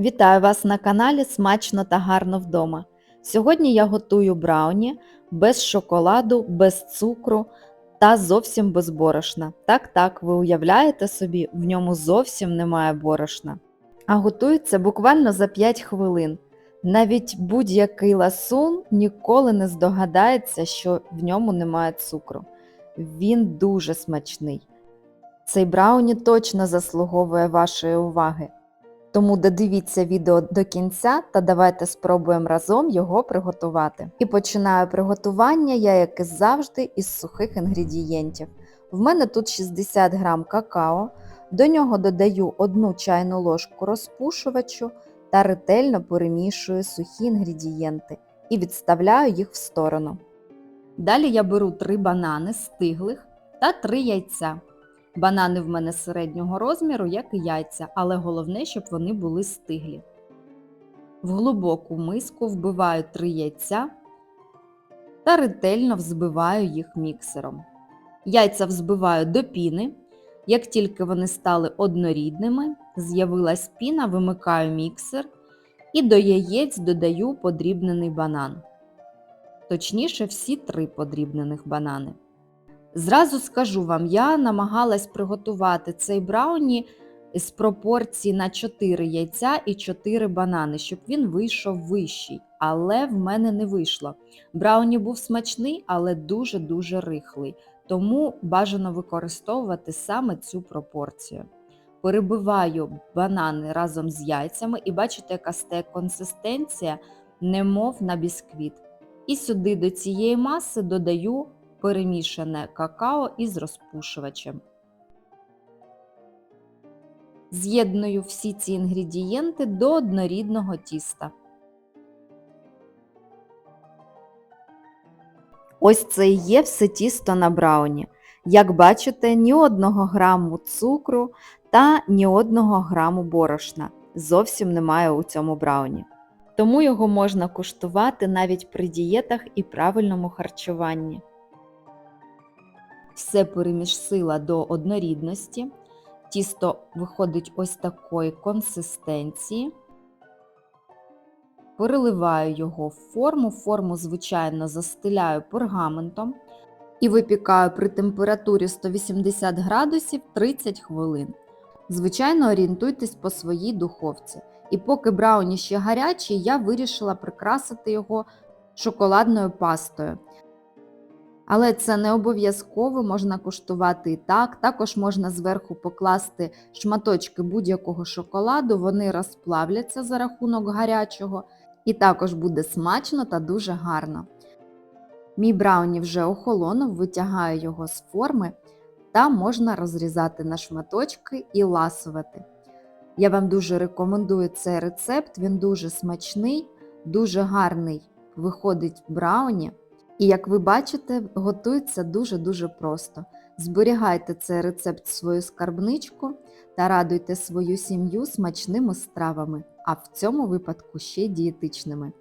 Вітаю вас на каналі Смачно та гарно вдома. Сьогодні я готую брауні без шоколаду, без цукру та зовсім без борошна. Так, так, ви уявляєте собі, в ньому зовсім немає борошна. А готується буквально за 5 хвилин. Навіть будь-який ласун ніколи не здогадається, що в ньому немає цукру. Він дуже смачний. Цей брауні точно заслуговує вашої уваги. Тому додивіться відео до кінця та давайте спробуємо разом його приготувати. І починаю приготування я, як і завжди, із сухих інгредієнтів. В мене тут 60 г какао, до нього додаю 1 чайну ложку розпушувачу та ретельно перемішую сухі інгредієнти і відставляю їх в сторону. Далі я беру 3 банани стиглих та 3 яйця. Банани в мене середнього розміру, як і яйця, але головне, щоб вони були стиглі. В глибоку миску вбиваю 3 яйця та ретельно взбиваю їх міксером. Яйця взбиваю до піни. Як тільки вони стали однорідними, з'явилась піна, вимикаю міксер і до яєць додаю подрібнений банан. Точніше, всі три подрібнених банани. Зразу скажу вам, я намагалась приготувати цей брауні з пропорції на 4 яйця і 4 банани, щоб він вийшов вищий, але в мене не вийшло. Брауні був смачний, але дуже-дуже рихлий, тому бажано використовувати саме цю пропорцію. Перебиваю банани разом з яйцями і бачите, яка стає консистенція, немов на бісквіт. І сюди до цієї маси додаю перемішане какао із розпушувачем. З'єдную всі ці інгредієнти до однорідного тіста. Ось це і є все тісто на брауні. Як бачите, ні одного граму цукру та ні одного граму борошна. Зовсім немає у цьому брауні. Тому його можна куштувати навіть при дієтах і правильному харчуванні. Все перемішила до однорідності. Тісто виходить ось такої консистенції. Переливаю його в форму. Форму, звичайно, застеляю пергаментом і випікаю при температурі 180 градусів 30 хвилин. Звичайно, орієнтуйтесь по своїй духовці. І поки брауні ще гарячий, я вирішила прикрасити його шоколадною пастою. Але це не обов'язково, можна куштувати і так. Також можна зверху покласти шматочки будь-якого шоколаду, вони розплавляться за рахунок гарячого, і також буде смачно та дуже гарно. Мій брауні вже охолонув, витягаю його з форми та можна розрізати на шматочки і ласувати. Я вам дуже рекомендую цей рецепт, він дуже смачний, дуже гарний виходить брауні. І як ви бачите, готується дуже-дуже просто. Зберігайте цей рецепт в свою скарбничку та радуйте свою сім'ю смачними стравами, а в цьому випадку ще й дієтичними.